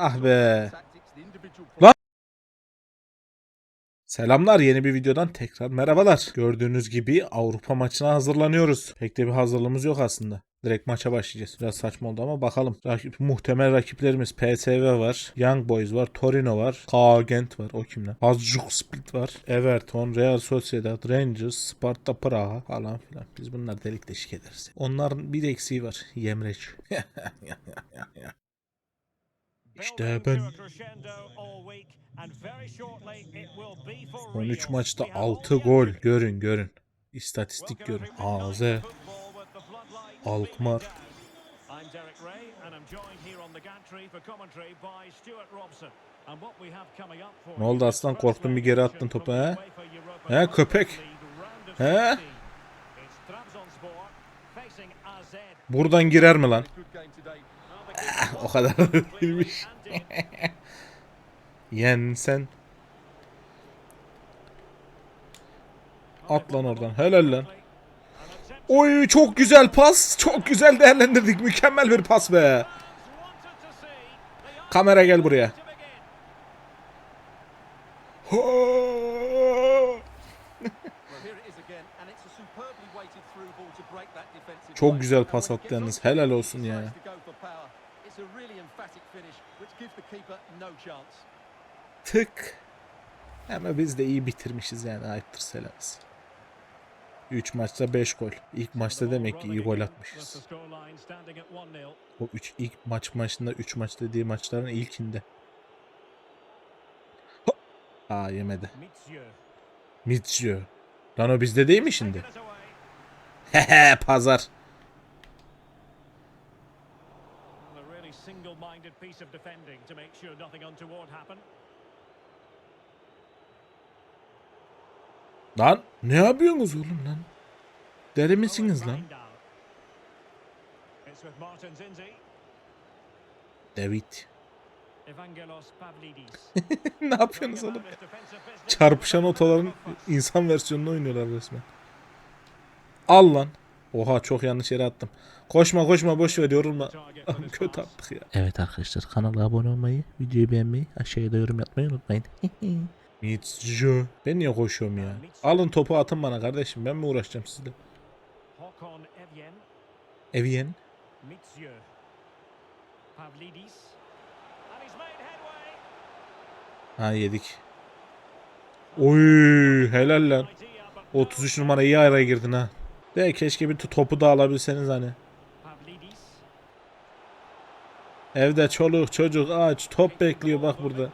Ah be. Lan! Selamlar yeni bir videodan tekrar merhabalar. Gördüğünüz gibi Avrupa maçına hazırlanıyoruz. Pek de bir hazırlığımız yok aslında. Direkt maça başlayacağız. Biraz saçma oldu ama bakalım. Rakip, muhtemel rakiplerimiz PSV var, Young Boys var, Torino var, Kagent var. O kim lan? Hajduk Split var. Everton, Real Sociedad, Rangers, Sparta Praha falan filan. Biz bunlar delik deşik ederiz. Onların bir eksiği var. Yemreç. İşte ben 13 maçta 6 gol. Görün görün. İstatistik görün. AZ, Alkmaar. Ne oldu aslan korktun bir geri attın topu he? He köpek? He? Buradan girer mi lan? O kadar değilmiş. Yensen. At lan oradan. Helal lan. Oy çok güzel pas. Çok güzel değerlendirdik. Mükemmel bir pas be. Kamera gel buraya. Çok güzel pas attı yalnız. Helal olsun ya. Tık. Ama biz de iyi bitirmişiz yani ayıptır selamız. 3 maçta 5 gol. İlk maçta demek ki iyi gol atmışız. O 3 ilk maç maçında 3 maç dediği maçların ilkinde. Hop. Aa yemedi. Mitsio. Lan o bizde değil mi şimdi? Hehe pazar. Lan ne yapıyorsunuz oğlum lan? Deli misiniz lan? David. ne yapıyorsunuz oğlum? Çarpışan otoların insan versiyonunu oynuyorlar resmen. Al lan. Oha çok yanlış yere attım. Koşma koşma boş ver yorulma. Kötü attık ya. Evet arkadaşlar kanala abone olmayı, videoyu beğenmeyi, aşağıya da yorum yapmayı unutmayın. Mitsjo. Ben niye koşuyorum ya? Alın topu atın bana kardeşim. Ben mi uğraşacağım sizle? Evyen. Ha yedik. Oy helal lan. 33 numara iyi araya girdin ha. De keşke bir topu da alabilseniz hani. Evde çoluk çocuk aç top bekliyor bak burada.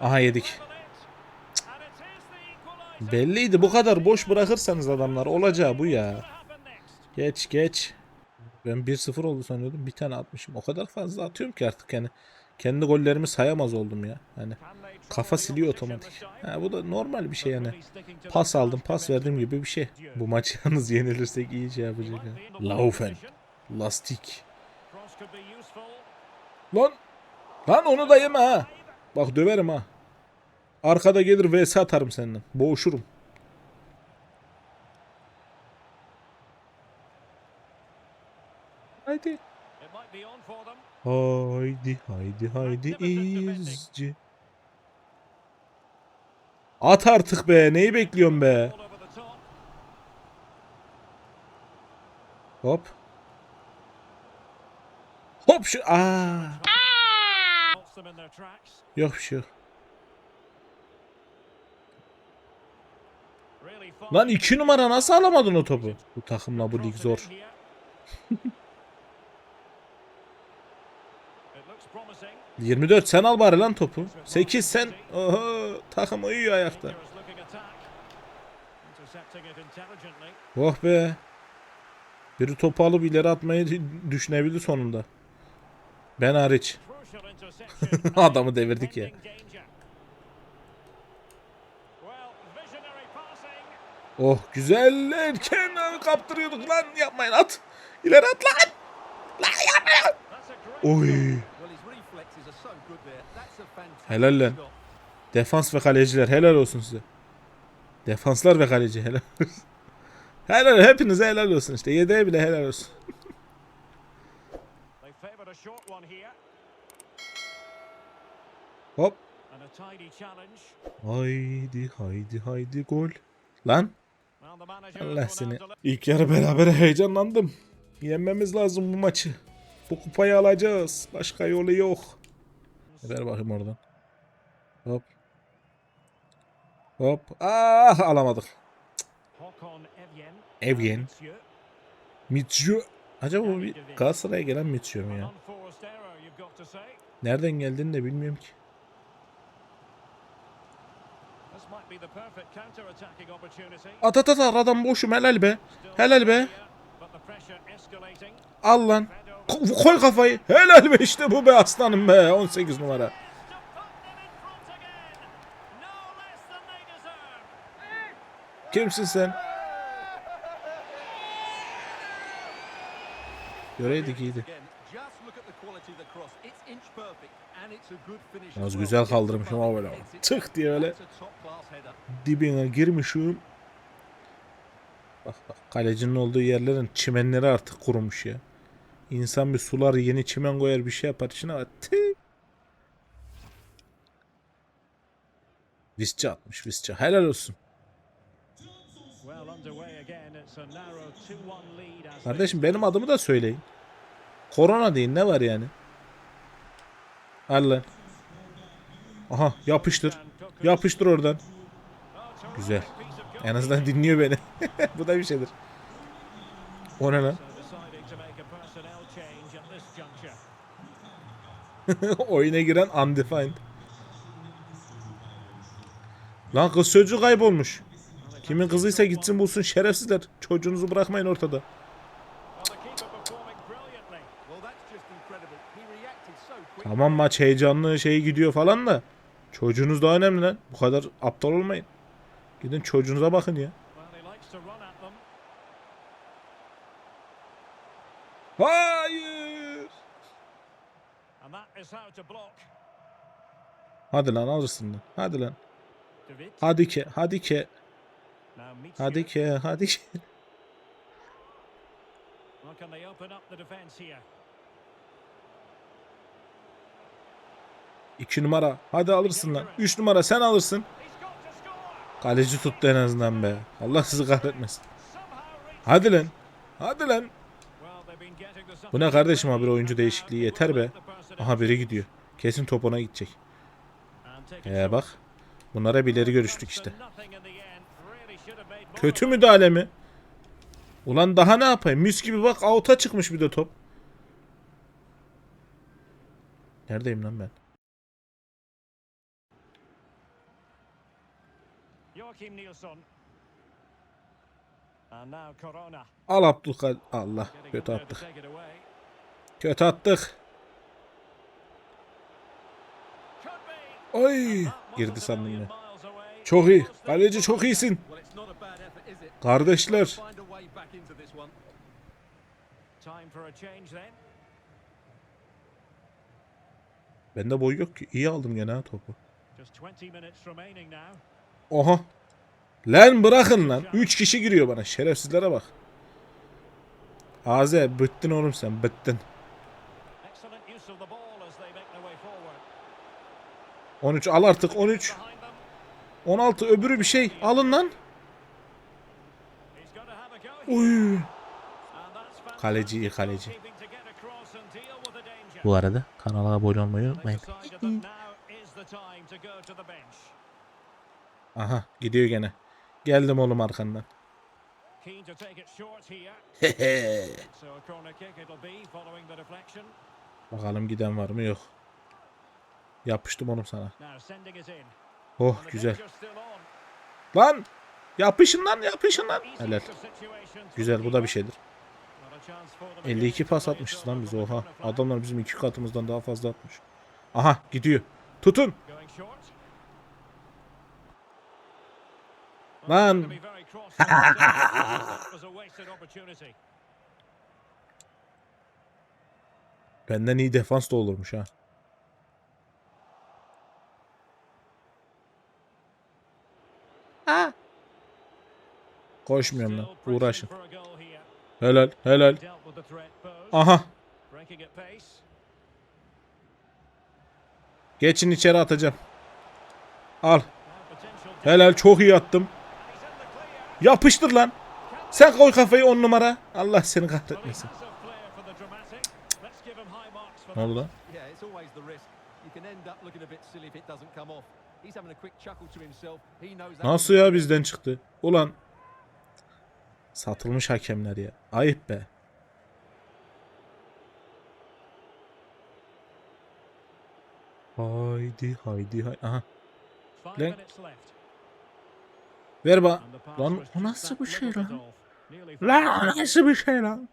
Aha yedik. Belliydi bu kadar boş bırakırsanız adamlar olacağı bu ya. Geç geç. Ben 1-0 oldu sanıyordum. Bir tane atmışım. O kadar fazla atıyorum ki artık yani. Kendi gollerimi sayamaz oldum ya. Hani kafa siliyor otomatik. Ha, bu da normal bir şey yani. Pas aldım, pas verdim gibi bir şey. Bu maç yalnız yenilirsek iyi şey yapacak. Ya. Laufen. Lastik. Lan. Lan onu da yeme ha. Bak döverim ha. Arkada gelir vs atarım senden. Boğuşurum. Haydi. Haydi haydi haydi izci. At artık be. Neyi bekliyorsun be? Hop. Hop şu. Aa. Yok bir şey yok. Lan iki numara nasıl alamadın o topu? Bu takımla bu lig zor. 24 sen al bari lan topu. 8 sen. Oho takım uyuyor ayakta. Oh be. Biri topu alıp ileri atmayı düşünebildi sonunda. Ben hariç. Adamı devirdik ya. Oh güzel erken kaptırıyorduk lan yapmayın at. İleri at lan. Lan yapma. Oy. Helal lan. Defans ve kaleciler helal olsun size. Defanslar ve kaleci helal olsun. Helal hepinize helal olsun işte. Yedeğe bile helal olsun. Hop. Haydi haydi haydi gol. Lan Allah seni. İlk yarı beraber heyecanlandım. Yenmemiz lazım bu maçı. Bu kupayı alacağız. Başka yolu yok. Ver bakayım oradan. Hop. Hop. Ah alamadık. Monsieur. Mitsue. Acaba bu bir Galatasaray'a gelen Mitsue mu ya? Nereden geldiğini de bilmiyorum ki. At at at adam boşum helal be. Helal be. Al lan. Koy kafayı. Helal be işte bu be aslanım be. 18 numara. Kimsin sen? Göreydik iyiydi. Yalnız güzel kaldırmışım ama böyle. Tık diye öyle dibine girmişim. Bak bak kalecinin olduğu yerlerin çimenleri artık kurumuş ya. İnsan bir sular yeni çimen koyar bir şey yapar içine. Tüh. Visca atmış Visca. Helal olsun. Well underway again. It's a narrow 2-1 lead as Kardeşim benim adımı da söyleyin. Korona deyin ne var yani? Al lan. Aha yapıştır. Yapıştır oradan. Güzel. En azından dinliyor beni. Bu da bir şeydir. O ne lan? So deciding to make a personnel change at this juncture. Oyuna giren undefined. Lan kız çocuğu kaybolmuş. Kimin kızıysa gitsin bulsun şerefsizler. Çocuğunuzu bırakmayın ortada. Tamam maç heyecanlı şey gidiyor falan da. Çocuğunuz daha önemli lan. Bu kadar aptal olmayın. Gidin çocuğunuza bakın ya. Well, he likes to run at them. Hayır. And that is how to block. Hadi lan alırsın lan. Hadi lan. Hadi ke. Hadi Mitsue. Hadi ke. Hadi here? İki numara. Hadi alırsın lan. Üç numara sen alırsın. Kaleci tuttu en azından be. Allah sizi kahretmesin. Hadi lan. Hadi lan. Bu ne kardeşim abi oyuncu değişikliği yeter be. Aha biri gidiyor. Kesin top ona gidecek. Ee bak. Bunlara bir ileri görüştük işte. Kötü müdahale mi? Ulan daha ne yapayım? Mis gibi bak out'a çıkmış bir de top. Neredeyim lan ben? Al Abdülkadir. Allah kötü attık. Kötü attık. Could be. Ay girdi sandım. Çok iyi. Kaleci çok iyisin. Kardeşler. Bende boy yok ki. İyi aldım gene topu. Just 20 minutes remaining now. Oha. Lan bırakın lan. 3 kişi giriyor bana. Şerefsizlere bak. Aze bittin oğlum sen bittin. 13 al artık 13. Behind them. 16 öbürü bir şey. Alın lan. Uy. Kaleci iyi kaleci. Bu arada kanala abone olmayı unutmayın. Aha gidiyor gene. Geldim oğlum arkandan. Bakalım giden var mı yok. Yapıştım oğlum sana. Oh güzel. Lan. Yapışın lan yapışın lan. Helal. Güzel bu da bir şeydir. Not a chance for them 52 again pas atmışız lan biz oha. Adamlar bizim iki katımızdan daha fazla atmış. Aha gidiyor. Tutun. Lan. Benden iyi defans da olurmuş ha. Koşmuyorum pressing Uğraşın. Helal helal. Aha. Geçin içeri atacağım. Al. Helal çok iyi attım. Yapıştır lan. Sen koy kafayı on numara. Allah seni kahretmesin. Ne oldu lan? Nasıl ya bizden çıktı? Ulan. Satılmış hakemler ya. Ayıp be. Haydi haydi haydi. Aha. Lan. Ver ba. Pass Lan o nasıl bir şey lan? Lan o nasıl bir şey lan?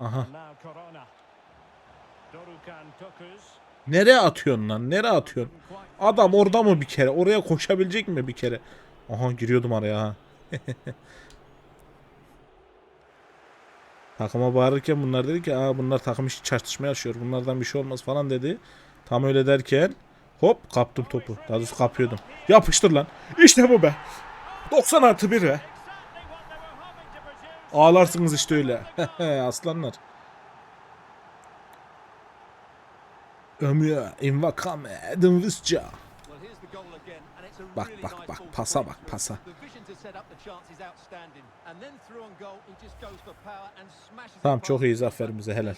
Aha. Nereye atıyorsun lan? Nereye atıyorsun? Adam orada mı bir kere? Oraya koşabilecek mi bir kere? Aha giriyordum araya ha. Takıma bağırırken bunlar dedi ki Aa, bunlar takım işi çatışma yaşıyor. Bunlardan bir şey olmaz falan dedi. Tam öyle derken hop kaptım topu. Daha doğrusu kapıyordum. Yapıştır lan. İşte bu be. 90 artı 1 be. Ağlarsınız işte öyle. Aslanlar. Ömür, invakame, Edin Visca. Bak, bak, bak, pasa bak, pasa. Tamam çok aferin bize helal.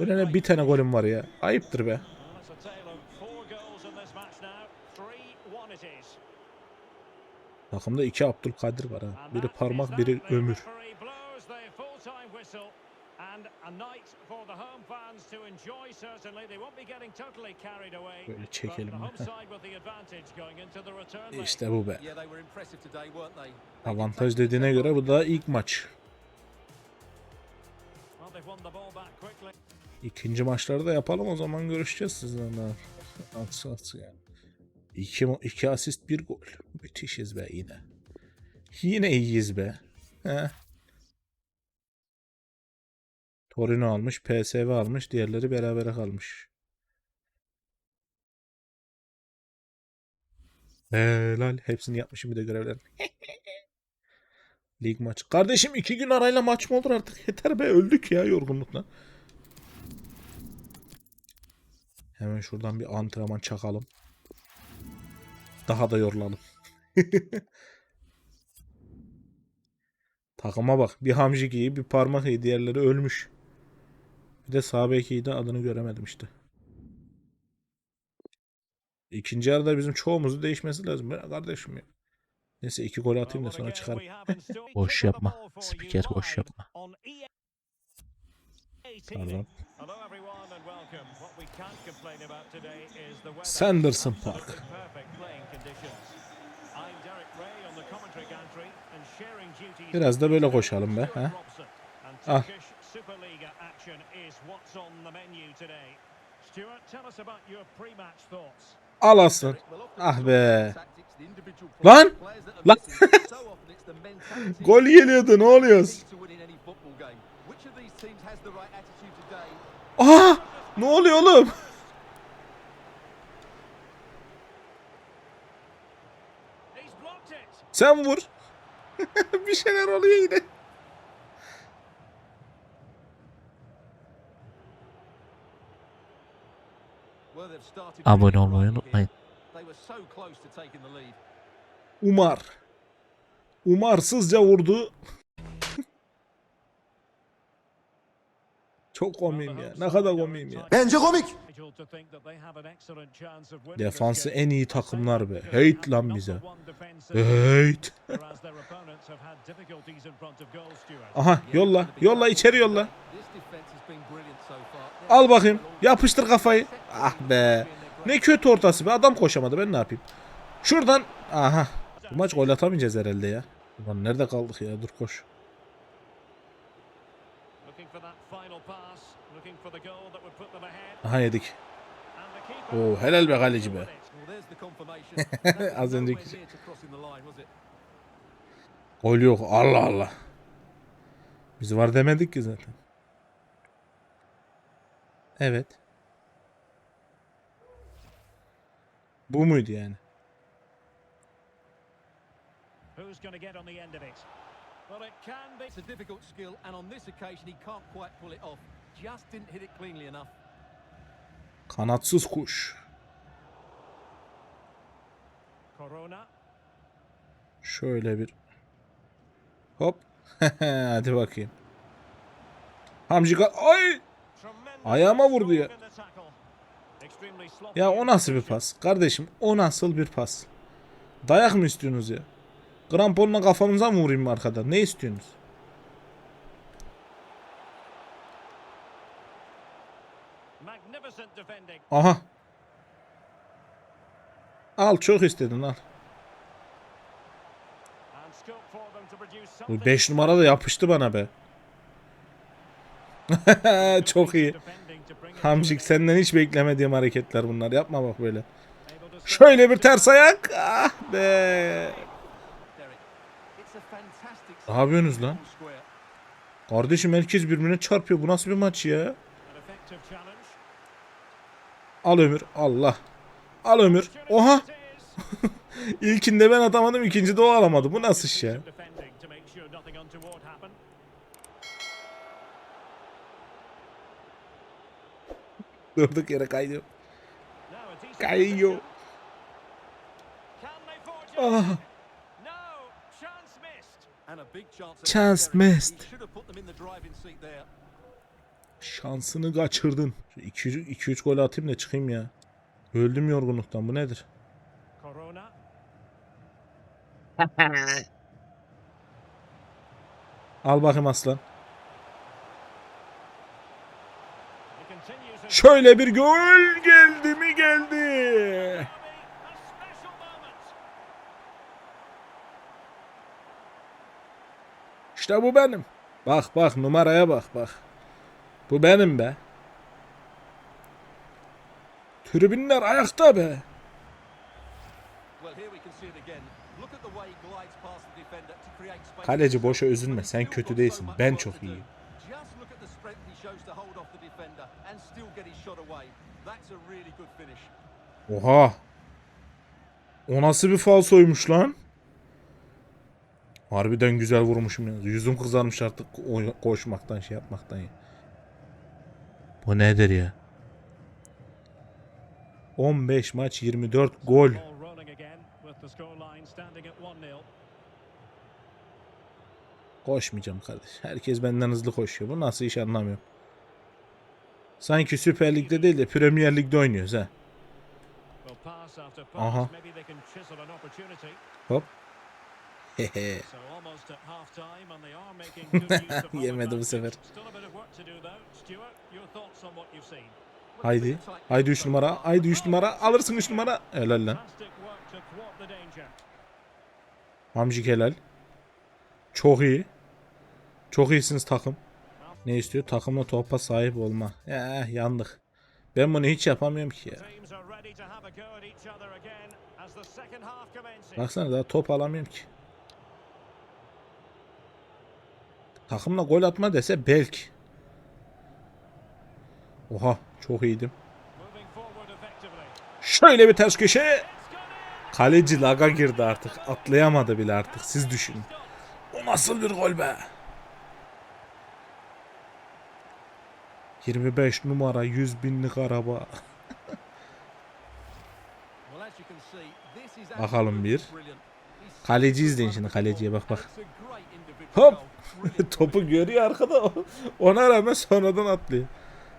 Break. bir tane golüm var ya. Ayıptır be. Well, it's a tale of four goals in this match now. 3-1 it is. Takımda iki Abdülkadir var ha. Biri parmak biri ömür. And a night for the home fans to enjoy certainly. They won't be getting totally carried away. Böyle But çekelim. the home side with the advantage going into the return leg. İşte bu be. Yeah, they were impressive today, weren't they? They did Avantaj dediğine göre bu da ilk maç. İkinci maçlarda yapalım o zaman görüşeceğiz sizinle. Atsı atsı yani. İki, iki asist bir gol. Müthişiz be yine. Yine iyiyiz be. He. Torino almış, PSV almış, diğerleri berabere kalmış. Helal. Hepsini yapmışım bir de görevlerini. Lig maçı. Kardeşim iki gün arayla maç mı olur artık? Yeter be öldük ya yorgunlukla. Hemen şuradan bir antrenman çakalım. Daha da yorulalım. Takıma bak. Bir Hamjik iyi, bir parmak iyi. Diğerleri ölmüş. Bir de sağ bek iyiydi. Adını göremedim işte. İkinci yarıda bizim çoğumuzu değişmesi lazım. Ya kardeşim ya. Neyse iki gol atayım da sonra çıkarım. Boş yapma. Spiker boş yapma. Pardon. Sanderson Park. Biraz da böyle koşalım be. Stuart Ha? Robson. And Ah. Turkish Superliga action is what's on the menu today. Stuart, tell us about your pre-match thoughts. Al aslan. Ah be. Lan! Lan! Gol geliyordu ne oluyoruz? Aa! Ne oluyor oğlum? Sen vur. bir şeyler oluyor yine. Abone olmayı unutmayın. Umar. Umarsızca vurdu. Çok komiyim ya. Ne kadar komiyim ya. Bence komik. Defansı en iyi takımlar be. Hate lan bize. Hate. Aha yolla. Yolla içeri yolla. Al bakayım. Yapıştır kafayı. Ah be. Ne kötü ortası be. Adam koşamadı. Ben ne yapayım? Şuradan. Aha. Bu maç gol atamayacağız herhalde ya. Ulan nerede kaldık ya? Dur koş. Aha yedik. Oo helal be kaleci be. Az önceki şey. Gol yok. Allah Allah. Biz var demedik ki zaten. Evet. Bu muydu yani? Who's going to get on the end of it? Well, it can be. It's a difficult skill, and on this occasion, he can't quite pull it off. Just didn't hit it cleanly enough. Kanatsız kuş. Corona. Şöyle bir. Hop. Hadi bakayım. Hamcık ay. Ayağıma vurdu ya. Ya o nasıl bir pas? Kardeşim o nasıl bir pas? Dayak mı istiyorsunuz ya? Kramponla kafamıza mı vurayım arkadan? Ne istiyorsunuz? Aha. Al çok istedin al. Bu something 5 numara da yapıştı bana be. çok iyi. Hamşik senden hiç beklemediğim hareketler bunlar. Yapma bak böyle. Şöyle bir ters ayak. Ah be. Derek. It's a fantastic Ne yapıyorsunuz lan? Kardeşim herkes birbirine çarpıyor. Bu nasıl bir maç ya? Al Ömür. Allah. Al Ömür. Oha. İlkinde ben atamadım. ikincide o alamadı. Bu nasıl iş ya? Durduk yere Kayıyor. forge Ah. Seat there. Şansını kaçırdın. 2-3 gol atayım da çıkayım ya. Öldüm yorgunluktan. Bu nedir? Al bakayım aslan. Şöyle bir gol geldi mi geldi. İşte bu benim. Bak bak numaraya bak bak. Bu benim be. Tribünler ayakta be. Kaleci boşa üzülme. Sen kötü değilsin. Ben çok iyiyim. Oha. O nasıl bir falsoymuş lan? Harbiden güzel vurmuşum ya. Yüzüm kızarmış artık koşmaktan şey yapmaktan ya. Bu nedir ya? 15 maç 24 gol. Ball rolling again with the scoreline standing at 1-0. Koşmayacağım kardeş. Herkes benden hızlı koşuyor. Bu nasıl iş anlamıyorum. Sanki Süper Lig'de değil de Premier Lig'de oynuyoruz ha. Aha. Hop. Yemedi bu sefer. Haydi. Haydi 3 numara. Haydi 3 numara. Alırsın 3 numara. Helal lan. Hamcik helal. Çok iyi. Çok iyisiniz takım. Ne istiyor? Takımla topa sahip olma. Ya yandık. Ben bunu hiç yapamıyorum ki ya. Baksana daha top alamıyorum ki. Takımla gol atma dese belki. Oha çok iyiydim. Şöyle bir ters köşe. Kaleci laga girdi artık. Atlayamadı bile artık. Siz düşünün. O nasıl bir gol be? 25 numara 100 binlik araba. Bakalım bir. Kaleci izleyin şimdi kaleciye bak bak. It's a great individual Hop. Topu görüyor arkada. Ona rağmen sonradan atlıyor.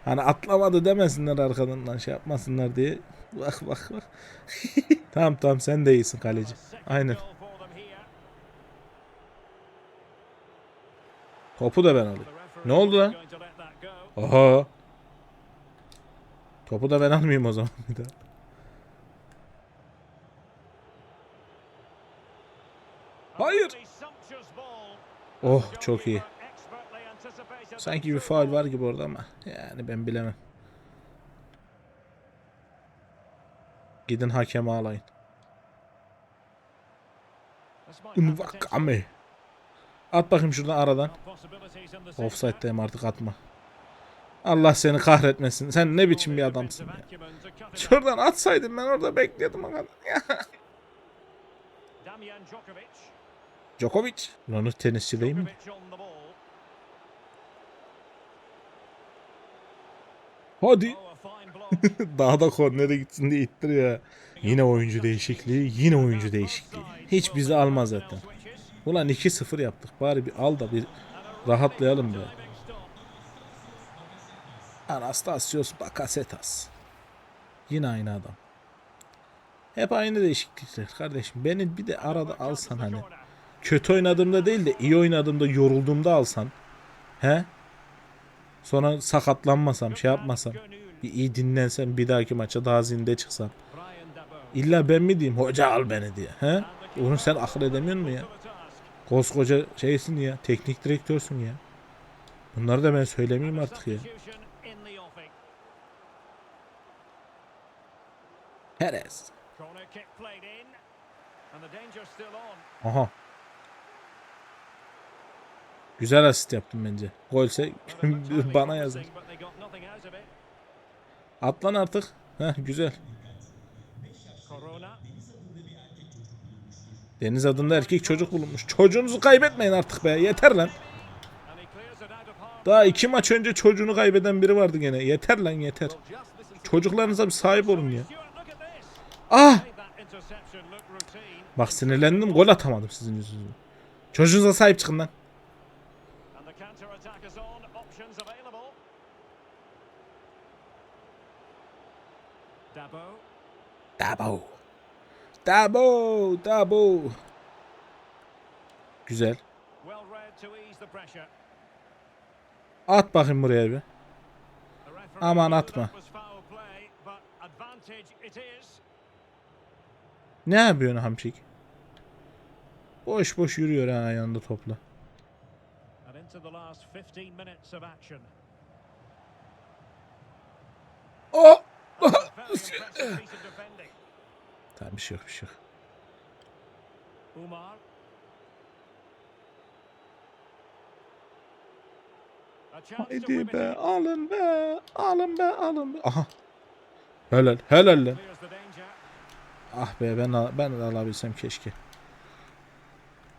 Hani atlamadı demesinler arkadan şey yapmasınlar diye. Bak bak bak. tamam tamam sen de iyisin kaleci. Aynen. Topu da ben alayım. Ne oldu lan? Aha. Topu da ben almayayım o zaman bir daha. Oh çok iyi. Sanki bir faul var gibi orada ama yani ben bilemem. Gidin hakeme potential. Unvakame. At bakayım şuradan aradan. Offside'deyim artık atma. Allah seni kahretmesin. Sen ne biçim bir adamsın ya. Şuradan atsaydın ben orada bekliyordum. Damjan Djokovic. Djokovic. Lan o tenisçi değil mi? Hadi. Daha da kornere gitsin diye ittiriyor. ya. Yine oyuncu değişikliği, yine oyuncu değişikliği. Hiç bizi almaz zaten. Ulan 2-0 yaptık. Bari bir al da bir rahatlayalım be. Anastasios Bakasetas. Yine aynı adam. Hep aynı değişiklikler kardeşim. Beni bir de arada alsan hani. Kötü oynadığımda değil de iyi oynadığımda yorulduğumda alsan. He? Sonra sakatlanmasam, şey yapmasam. Bir iyi dinlensem bir dahaki maça daha zinde çıksam. İlla ben mi diyeyim hoca al beni diye. He? Onu sen akıl edemiyor musun ya? Koskoca şeysin ya. Teknik direktörsün ya. Bunları da ben söylemeyeyim artık ya. Perez. Corner kick played in. And the danger still on. Aha. Güzel asist yaptım bence. Golse bana yazın. Atlan artık. Heh, güzel. Deniz adında erkek çocuk bulunmuş. Çocuğunuzu kaybetmeyin artık be. Yeter lan. Daha iki maç önce çocuğunu kaybeden biri vardı gene. Yeter lan yeter. Çocuklarınıza bir sahip olun ya. Ah! Bak sinirlendim gol atamadım sizin yüzünüzden. Çocuğunuza sahip çıkın lan. Counter attack is on. Options available. Dabo. Dabo. Dabo. Dabo. Güzel. Well read to ease the pressure. At bakayım buraya bir. Aman atma. Ne yapıyorsun Hamşik? Boş boş yürüyor ha ayağında topla. İnto the last 15 minutes of action. Oh! Tamam bir şey yok bir şey yok. Umar. Haydi be alın be alın be alın be. Aha. Helal helal lan. Ah be ben al- ben de alabilsem keşke.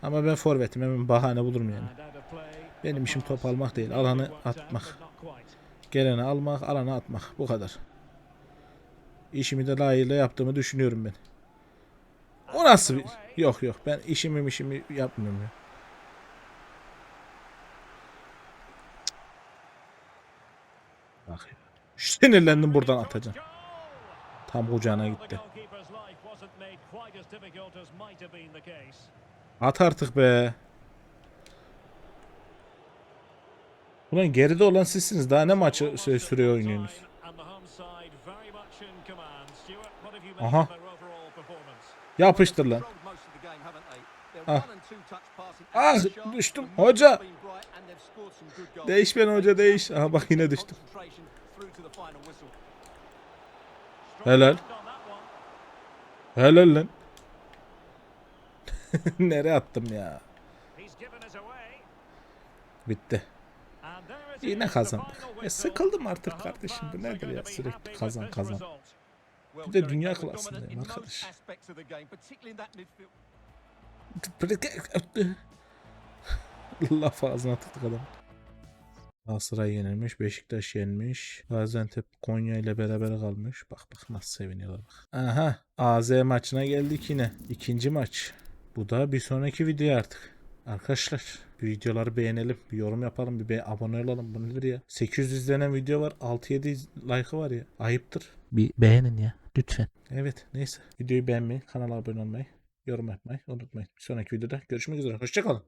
Ama ben forvetim hemen bahane bulurum yani. Benim işim top almak değil, alanı atmak. Geleni almak, alanı atmak. Bu kadar. İşimi de layığıyla yaptığımı düşünüyorum ben. O nasıl bir... Yok yok ben işimi işimi yapmıyorum ya. Bak. Sinirlendim buradan atacağım. Tam kucağına gitti. goalkeeper's life wasn't made quite as difficult as might have been the case. At artık be. Ulan geride olan sizsiniz. Daha ne maçı şey, full oynuyorsunuz? Aha. Yapıştır lan. Ah. Ah, düştüm. Hoca. Değiş beni hoca, değiş. Aha, bak yine düştüm. Helal. Helal lan. Nereye attım ya? Bitti. Yine kazandık. whistle. sıkıldım artık kardeşim. Bu nedir ya? Sürekli kazan kazan. Bir de dünya klasındayım arkadaş. Laf ağzına tıktık adam. Galatasaray yenilmiş, Beşiktaş yenmiş, Gaziantep Konya ile beraber kalmış. Bak bak nasıl seviniyorlar bak. Aha, AZ maçına geldik yine. İkinci maç. Bu da bir sonraki video artık. Arkadaşlar bir videoları beğenelim, bir yorum yapalım, bir be abone olalım. Bu nedir ya? 800 izlenen video var, 6-7 iz- like'ı var ya. Ayıptır. Bir beğenin ya lütfen. Evet neyse. Videoyu beğenmeyi, kanala abone olmayı, yorum yapmayı unutmayın. Bir sonraki videoda görüşmek üzere. Hoşçakalın.